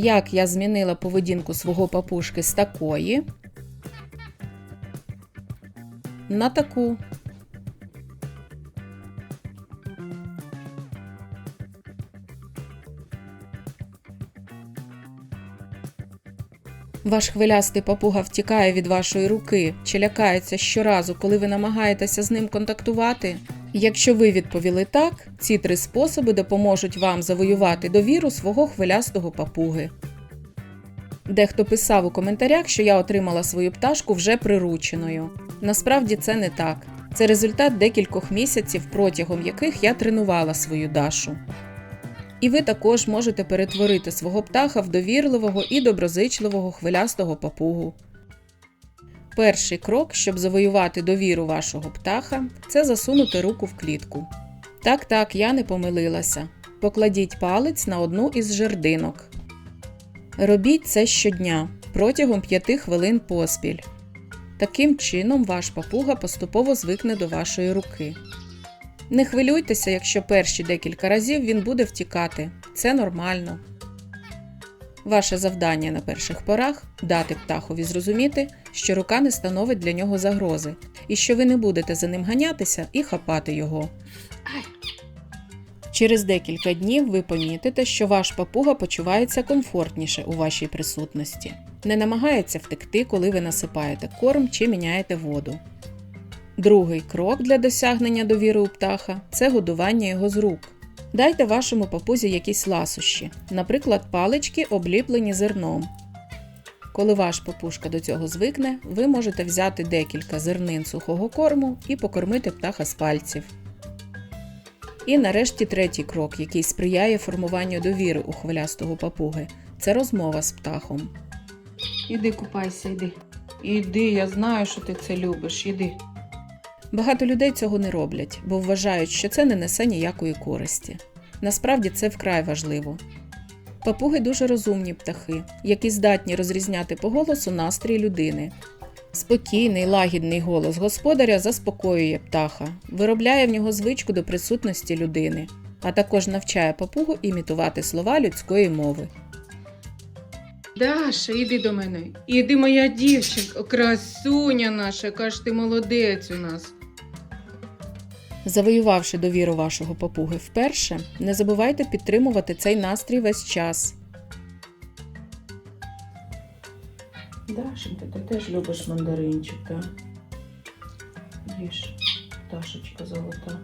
як я змінила поведінку свого папушки з такої на таку. Ваш хвилястий папуга втікає від вашої руки чи лякається щоразу, коли ви намагаєтеся з ним контактувати? Якщо ви відповіли так, ці три способи допоможуть вам завоювати довіру свого хвилястого папуги. Дехто писав у коментарях, що я отримала свою пташку вже прирученою. Насправді це не так. Це результат декількох місяців, протягом яких я тренувала свою Дашу. І ви також можете перетворити свого птаха в довірливого і доброзичливого хвилястого папугу. Перший крок, щоб завоювати довіру вашого птаха, це засунути руку в клітку. Так, так, я не помилилася. Покладіть палець на одну із жердинок. Робіть це щодня протягом 5 хвилин поспіль. Таким чином ваш папуга поступово звикне до вашої руки. Не хвилюйтеся, якщо перші декілька разів він буде втікати. Це нормально. Ваше завдання на перших порах дати птахові зрозуміти, що рука не становить для нього загрози, і що ви не будете за ним ганятися і хапати його. Через декілька днів ви помітите, що ваш папуга почувається комфортніше у вашій присутності, не намагається втекти, коли ви насипаєте корм чи міняєте воду. Другий крок для досягнення довіри у птаха це годування його з рук. Дайте вашому папузі якісь ласощі, наприклад, палички, обліплені зерном. Коли ваш папушка до цього звикне, ви можете взяти декілька зернин сухого корму і покормити птаха з пальців. І нарешті третій крок, який сприяє формуванню довіри у хвилястого папуги це розмова з птахом. Іди купайся, іди. Іди, я знаю, що ти це любиш, іди. Багато людей цього не роблять, бо вважають, що це не несе ніякої користі. Насправді це вкрай важливо. Папуги дуже розумні птахи, які здатні розрізняти по голосу настрій людини. Спокійний, лагідний голос господаря заспокоює птаха, виробляє в нього звичку до присутності людини, а також навчає папугу імітувати слова людської мови. Даша, іди до мене. Іди, моя дівчинка, красуня наша, яка ж ти молодець у нас. Завоювавши довіру вашого папуги вперше, не забувайте підтримувати цей настрій весь час. Дашенька, ти теж любиш мандаринчик, так? Їж, Дашечка золота.